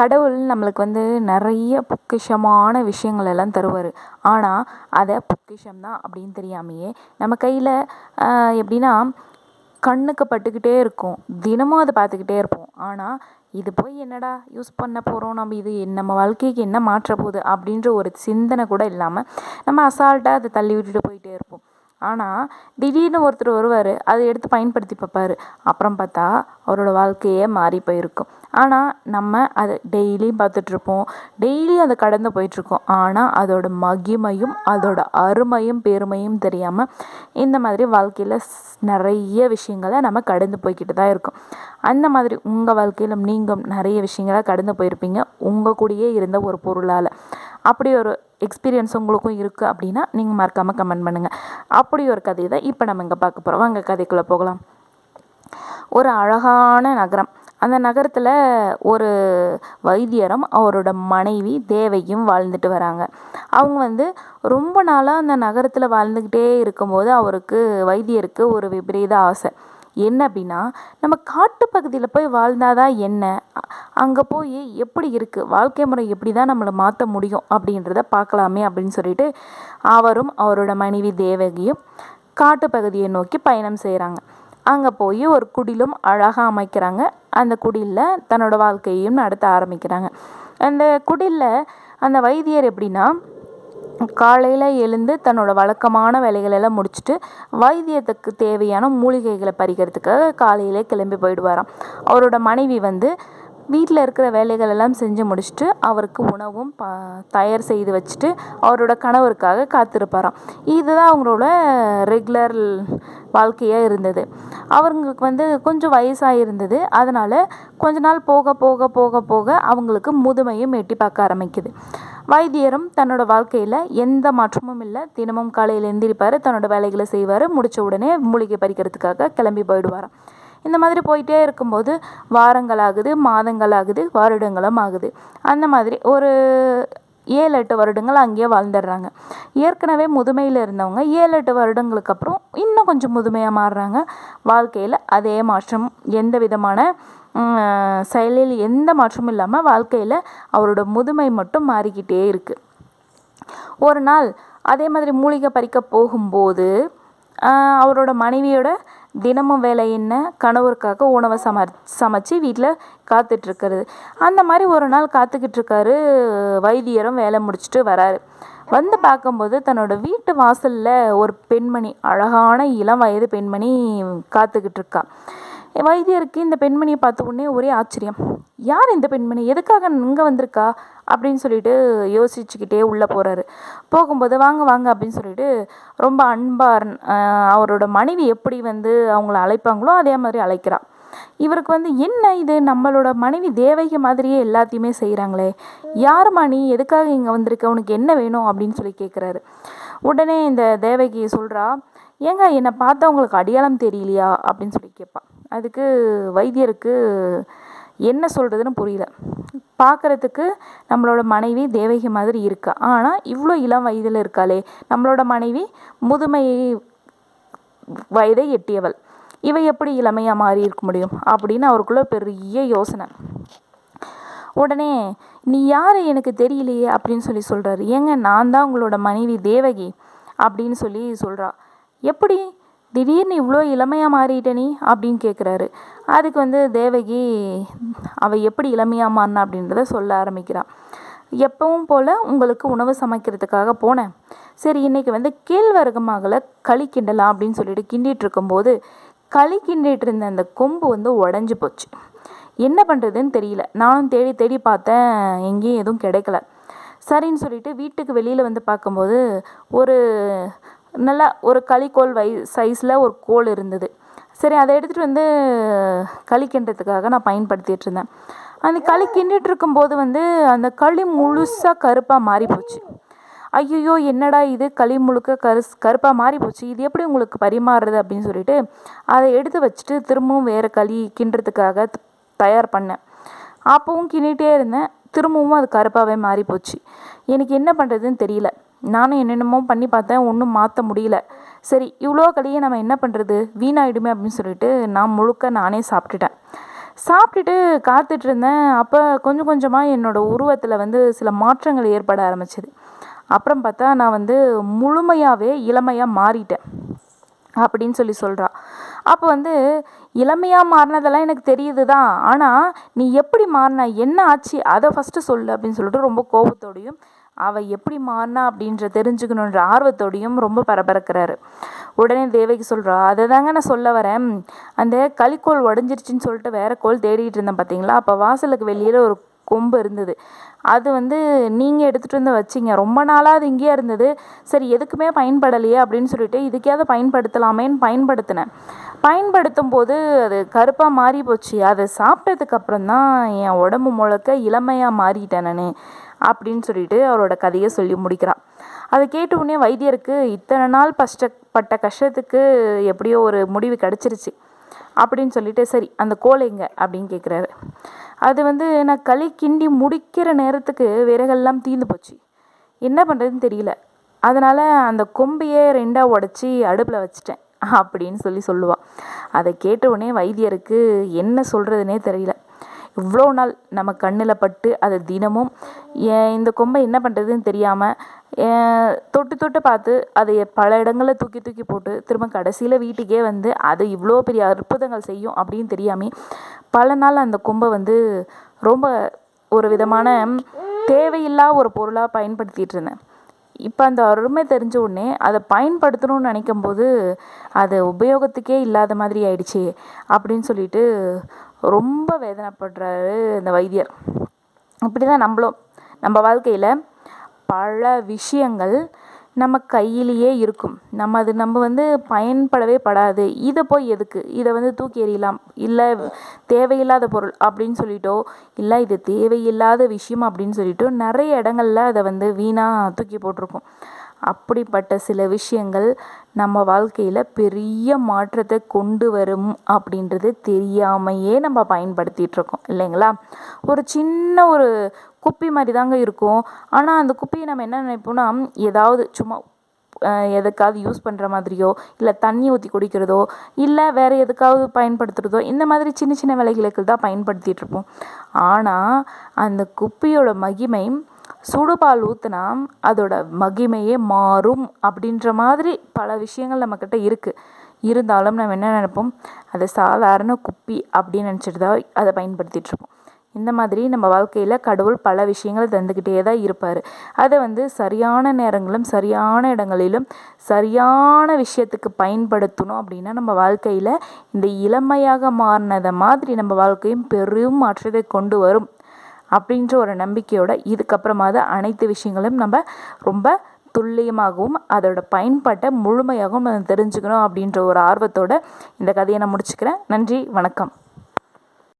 கடவுள் நம்மளுக்கு வந்து நிறைய பொக்கிஷமான விஷயங்கள் எல்லாம் தருவார். ஆனால் அதை பொக்கிஷம் தான் அப்படின்னு தெரியாமையே நம்ம கையில் எப்படின்னா கண்ணுக்கு பட்டுக்கிட்டே இருக்கும். தினமும் அதை பார்த்துக்கிட்டே இருப்போம். ஆனால் இது போய் என்னடா யூஸ் பண்ண போகிறோம் நம்ம? இது நம்ம வாழ்க்கைக்கு என்ன மாற்ற போகுது? அப்படின்ற ஒரு சிந்தனை கூட இல்லாமல் நம்ம அசால்ட்டாக அதை தள்ளி விட்டுட்டு போயிட்டே இருப்போம். ஆனால் திடீர்னு ஒருத்தர் வருவார் அதை எடுத்து பயன்படுத்தி பார்ப்பாரு. அப்புறம் பார்த்தா அவரோட வாழ்க்கையே மாறி போயிருக்கும். ஆனால் நம்ம அதை டெய்லியும் பார்த்துட்ருப்போம் டெய்லியும் அதை கடந்து போயிட்டுருக்கோம். ஆனால் அதோட மகிமையும் அதோட அருமையும் பெருமையும் தெரியாமல் இந்த மாதிரி வாழ்க்கையில் நிறைய விஷயங்களை நம்ம கடந்து போய்கிட்டு தான் இருக்கோம். அந்த மாதிரி உங்கள் வாழ்க்கையில் நீங்கள் நிறைய விஷயங்களை கடந்து போயிருப்பீங்க. உங்கள் கூடயே இருந்த ஒரு பொருளால். அப்படி ஒரு எக்ஸ்பீரியன்ஸ் உங்களுக்கும் இருக்குது அப்படின்னா நீங்கள் மறக்காமல் கமெண்ட் பண்ணுங்கள் அப்படி ஒரு கதை தான் இப்போ நம்ம இங்கே பார்க்க போகிறோம் அங்கே கதைக்குள்ளே போகலாம். ஒரு அழகான நகரம். அந்த நகரத்தில் ஒரு வைத்தியரும் அவரோட மனைவி தேவையும் வாழ்ந்துட்டு வராங்க. அவங்க வந்து ரொம்ப நாளாக அந்த நகரத்தில் வாழ்ந்துக்கிட்டே இருக்கும்போது அவருக்கு வைத்தியருக்கு ஒரு விபரீத ஆசை. என்ன அப்படின்னா நம்ம காட்டு பகுதியில் போய் வாழ்ந்தாதான் என்ன? அங்கே போய் எப்படி இருக்குது வாழ்க்கை முறை எப்படி தான் நம்மளை மாற்ற முடியும் அப்படின்றத பார்க்கலாமே அப்படின்னு சொல்லிட்டு அவரும் அவரோட மனைவி தேவகியும் காட்டு பகுதியை நோக்கி பயணம் செய்கிறாங்க அங்கே போய் ஒரு குடிலும் அழகாக அமைக்கிறாங்க. அந்த குடிலில் தன்னோட வாழ்க்கையையும் நடத்த ஆரம்பிக்கிறாங்க. அந்த குடிலில் அந்த வைத்தியர் எப்படின்னா காலையில் எழுந்து தன்னோட வழக்கமான வேலைகளெல்லாம் முடிச்சுட்டு வைத்தியத்துக்கு தேவையான மூலிகைகளை பறிக்கிறதுக்காக காலையிலே கிளம்பி போயிடுவாராம். அவரோட மனைவி வந்து வீட்டில் இருக்கிற வேலைகள் எல்லாம் செஞ்சு முடிச்சுட்டு அவருக்கு உணவும் ப தயார் செய்து வச்சுட்டு அவரோட கணவருக்காக காத்திருப்பாராம். இதுதான் அவங்களோட ரெகுலர் வாழ்க்கையாக இருந்தது. அவங்களுக்கு வந்து கொஞ்சம் வயசாக இருந்தது. அதனால் கொஞ்ச நாள் போக போக போக போக அவங்களுக்கு முதுமையும் எட்டி பார்க்க ஆரம்பிக்குது. வைத்தியரும் தன்னோட வாழ்க்கையில் எந்த மாற்றமும் இல்லை. தினமும் காலையில் எந்திரிப்பார் தன்னோட வேலைகளை செய்வார் முடித்த உடனே மூலிகை பறிக்கிறதுக்காக கிளம்பி போயிடுவாராம் இந்த மாதிரி போயிட்டே இருக்கும்போது வாரங்கள் ஆகுது மாதங்கள் ஆகுது வருடங்களும் ஆகுது. அந்த மாதிரி ஒரு ஏழு எட்டு வருடங்கள் அங்கேயே வாழ்ந்துடுறாங்க. ஏற்கனவே முதுமையில் இருந்தவங்க ஏழு எட்டு வருடங்களுக்கு அப்புறம் இன்னும் கொஞ்சம் முதுமையாக மாறுறாங்க. வாழ்க்கையில் அதே மாற்றம் எந்த விதமான செயலில் எந்த மாற்றமும் இல்லாமல் வாழ்க்கையில் அவரோட முதுமை மட்டும் மாறிக்கிட்டே இருக்குது ஒரு நாள் அதே மாதிரி மூலிகை பறிக்க போகும்போது அவரோட மனைவியோட தினமும் வேலை என்ன கணவருக்காக உணவை சம சமைச்சு வீட்டில் காத்துட்ருக்கிறது. அந்த மாதிரி ஒரு நாள் காத்துக்கிட்டு இருக்காரு வைத்தியரும் வேலை முடிச்சுட்டு வராரு. வந்து பார்க்கும்போது தன்னோட வீட்டு வாசலில் ஒரு பெண்மணி அழகான இளம் வயது பெண்மணி காத்துக்கிட்டு இருக்கா வைத்தியருக்கு இந்த பெண்மணியை பார்த்த உடனே ஒரே ஆச்சரியம். யார் இந்த பெண்மணி? எதுக்காக இங்கே வந்திருக்கா? அப்படின்னு சொல்லிட்டு யோசிச்சுக்கிட்டே உள்ளே போகிறாரு போகும்போது வாங்க வாங்க அப்படின்னு சொல்லிட்டு ரொம்ப அன்பார் அவரோட மனைவி எப்படி வந்து அவங்கள அழைப்பாங்களோ அதே மாதிரி அழைக்கிறா. இவருக்கு வந்து என்ன இது? நம்மளோட மனைவி தேவகி மாதிரியே எல்லாத்தையுமே செய்கிறாங்களே யாருமா நீ? எதுக்காக இங்கே வந்திருக்க? உனக்கு என்ன வேணும்? அப்படின்னு சொல்லி கேட்குறாரு உடனே இந்த தேவகி சொல்கிறா ஏங்க என்னை பார்த்தா உங்களுக்கு அடையாளம் தெரியலையா? அப்படின்னு சொல்லி கேட்பான் அதுக்கு வைத்தியருக்கு என்ன சொல்கிறதுன்னு புரியல. பார்க்குறதுக்கு நம்மளோட மனைவி தேவகி மாதிரி இருக்கா? ஆனால் இவ்வளோ இளம் வயதில் இருக்காளே. நம்மளோட மனைவி முதுமை வயதை எட்டியவள். இவை எப்படி இளமையாக மாறி இருக்க முடியும்? அப்படின்னு அவருக்குள்ள பெரிய யோசனை. உடனே நீ யார்? எனக்கு தெரியலையே அப்படின்னு சொல்லி சொல்கிறாரு ஏங்க நான் தான் உங்களோட மனைவி தேவகி அப்படின்னு சொல்லி சொல்கிறா எப்படி? திடீர்னு இவ்வளோ இளமையாக மாறிட்ட நீ? அப்படின்னு கேட்குறாரு அதுக்கு வந்து தேவகி அவள் எப்படி இளமையாக மாறினா? அப்படின்றத சொல்ல ஆரம்பிக்கிறான் எப்பவும் போல் உங்களுக்கு உணவு சமைக்கிறதுக்காக போனேன். சரி இன்றைக்கி வந்து கேழ்வரகு களி கிண்டலாம் அப்படின்னு சொல்லிட்டு கிண்டிகிட்டு இருக்கும்போது களி கிண்டிகிட்டு இருந்த அந்த கொம்பு வந்து உடஞ்சி போச்சு. என்ன பண்ணுறதுன்னு தெரியல. நானும் தேடி தேடி பார்த்தேன். எங்கேயும் எதுவும் கிடைக்கல. சரின்னு சொல்லிட்டு வீட்டுக்கு வெளியில் வந்து பார்க்கும்போது ஒரு நல்லா ஒரு களிக்கோல் வை சைஸில் ஒரு கோல் இருந்தது. சரி அதை எடுத்துகிட்டு வந்து களி கிண்டுறதுக்காக நான் பயன்படுத்திகிட்டு இருந்தேன். அந்த களி கிண்டிகிட்டு இருக்கும்போது வந்து அந்த களி முழுசாக கருப்பாக மாறி போச்சு ஐயோ என்னடா இது? களி முழுக்க கரு கருப்பாக மாறி போச்சு இது எப்படி உங்களுக்கு பரிமாறுறது அப்படின்னு சொல்லிட்டு அதை எடுத்து வச்சுட்டு திரும்பவும் வேறு களி கிண்டுறதுக்காக தயார் பண்ணேன். அப்போவும் கிண்டிகிட்டே இருந்தேன். திரும்பவும் அது கருப்பாகவே மாறி போச்சு எனக்கு என்ன பண்ணுறதுன்னு தெரியல. நானும் என்னென்னமோ பண்ணி பார்த்தேன் ஒன்றும் மாற்ற முடியல. சரி இவ்வளோ கடையை நம்ம என்ன பண்ணுறது வீணாயிடுமே அப்படின்னு சொல்லிட்டு நான் முழுக்க நானே சாப்பிட்டுட்டேன். சாப்பிட்டுட்டு காத்துட்டு இருந்தேன். அப்போ கொஞ்சம் கொஞ்சமாக என்னோடய உருவத்தில் வந்து சில மாற்றங்கள் ஏற்பட ஆரம்பிச்சது. அப்புறம் பார்த்தா நான் வந்து முழுமையாகவே இளமையாக மாறிட்டேன் அப்படின்னு சொல்லி சொல்கிறா அப்போ வந்து இளமையாக மாறினதெல்லாம் எனக்கு தெரியுது தான் ஆனால் நீ எப்படி மாறின? என்ன ஆச்சு? அதை ஃபஸ்ட்டு சொல்லு அப்படின்னு சொல்லிட்டு ரொம்ப கோபத்தோடையும் அவள் எப்படி மாறினா அப்படின்ற தெரிஞ்சுக்கணுன்ற ஆர்வத்தோடையும் ரொம்ப பரபரக்கிறாரு. உடனே தேவகி சொல்கிறா அதை தாங்க நான் சொல்ல வரேன். அந்த களிக்கோள் உடஞ்சிருச்சுன்னு சொல்லிட்டு வேற கோல் தேடிட்டு இருந்தேன் பார்த்தீங்களா அப்போ வாசலுக்கு வெளியில் ஒரு கொம்பு இருந்தது. அது வந்து நீங்கள் எடுத்துகிட்டு வந்து வச்சிங்க. ரொம்ப நாளாக அது இங்கேயே இருந்தது. சரி எதுக்குமே பயன்படலையே அப்படின்னு சொல்லிட்டு இதுக்கேயாவது பயன்படுத்தலாமேன்னு பயன்படுத்தினேன். பயன்படுத்தும் போது அது கருப்பாக மாறி போச்சு அதை சாப்பிட்டதுக்கப்புறம் தான் என் உடம்பு முழுக்க இளமையாக மாறிட்டேன் நான். அப்படின்னு சொல்லிட்டு அவரோட கதையை சொல்லி முடிக்கிறான். அதை கேட்ட உடனே வைத்தியருக்கு இத்தனை நாள் கஷ்டப்பட்ட கஷ்டத்துக்கு எப்படியோ ஒரு முடிவு கிடச்சிருச்சு. அப்படின்னு சொல்லிட்டு சரி அந்த கோலை எங்கே? அப்படின்னு கேட்குறாரு அது வந்து நான் களி கிண்டி முடிக்கிற நேரத்துக்கு விறகெல்லாம் தீர்ந்து போச்சு. என்ன பண்ணுறதுன்னு தெரியல. அதனால் அந்த கொம்பையே ரெண்டாக உடச்சி அடுப்பில் வச்சிட்டேன். அப்படின்னு சொல்லி சொல்லுவாள் அதை கேட்ட உடனே வைத்தியருக்கு என்ன சொல்கிறதுனே தெரியல. இவ்வளோ நாள் நம்ம கண்ணில் பட்டு அதை தினமும் இந்த கொம்பை என்ன பண்ணுறதுன்னு தெரியாமல் தொட்டு தொட்டு பார்த்து அதை பல இடங்களில் தூக்கி தூக்கி போட்டு திரும்ப கடைசியில் வீட்டுக்கே வந்து அது இவ்வளோ பெரிய அற்புதங்கள் செய்யும் அப்படின்னு தெரியாமல் பல நாள் அந்த கொம்பை வந்து ரொம்ப ஒரு விதமான தேவையில்லா ஒரு பொருளாக பயன்படுத்திகிட்டு இருந்தேன். இப்போ அந்த அருமை தெரிஞ்ச உடனே அதை பயன்படுத்தணும்னு நினைக்கும் போது அது உபயோகத்துக்கே இல்லாத மாதிரி ஆயிடுச்சு அப்படின்னு சொல்லிட்டு ரொம்ப வேதனைப்படுறாரு இந்த வைத்தியர். இப்படி தான் நம்மளும் நம்ம வாழ்க்கையில் பல விஷயங்கள் நம்ம கையிலேயே இருக்கும். நம்ம அது நம்ம வந்து பயன்படவே படாது. இதை போய் எதுக்கு? இதை வந்து தூக்கி எறியலாம். இல்லை தேவையில்லாத பொருள் அப்படின்னு சொல்லிட்டோ இல்லை இது தேவையில்லாத விஷயம் அப்படின்னு சொல்லிட்டோ நிறைய இடங்கள்ல அதை வந்து வீணாக தூக்கி போட்டிருக்கோம். அப்படிப்பட்ட சில விஷயங்கள் நம்ம வாழ்க்கையில் பெரிய மாற்றத்தை கொண்டு வரும் அப்படின்றது தெரியாமையே நம்ம பயன்படுத்திகிட்ருக்கோம் இல்லைங்களா? ஒரு சின்ன ஒரு குப்பி மாதிரி தாங்க இருக்கும். ஆனால் அந்த குப்பியை நம்ம என்ன நினைப்போம்னா ஏதாவது சும்மா எதுக்காவது யூஸ் பண்ணுற மாதிரியோ இல்லை தண்ணி ஊற்றி குடிக்கிறதோ இல்லை வேறு எதுக்காவது பயன்படுத்துகிறதோ இந்த மாதிரி சின்ன சின்ன வேலைகளுக்கு தான் பயன்படுத்திகிட்ருப்போம் ஆனால் அந்த குப்பியோட மகிமை சுடுபால் ஊற்றுனா அதோட மகிமையே மாறும் அப்படின்ற மாதிரி பல விஷயங்கள் நம்மக்கிட்ட இருக்குது இருந்தாலும் நம்ம என்ன நினைப்போம்? அதை சாதாரண குப்பி அப்படின்னு நினச்சிட்டு தான் அதை பயன்படுத்திகிட்ருப்போம் இந்த மாதிரி நம்ம வாழ்க்கையில் கடவுள் பல விஷயங்களை தந்துக்கிட்டே தான் இருப்பார். அதை வந்து சரியான நேரங்களும் சரியான இடங்களிலும் சரியான விஷயத்துக்கு பயன்படுத்தணும் அப்படின்னா நம்ம வாழ்க்கையில் இந்த இளமையாக மாறினதை மாதிரி நம்ம வாழ்க்கையும் பெரும் மாற்றத்தை கொண்டு வரும். அப்படின்ற ஒரு நம்பிக்கையோட இதுக்கப்புறமாவது அனைத்து விஷயங்களும் நம்ம ரொம்ப துல்லியமாகவும் அதோட பயன்பாட்டை முழுமையாகவும் தெரிஞ்சுக்கணும் அப்படின்ற ஒரு ஆர்வத்தோட இந்த கதையை நான் முடிச்சுக்கிறேன். நன்றி வணக்கம்.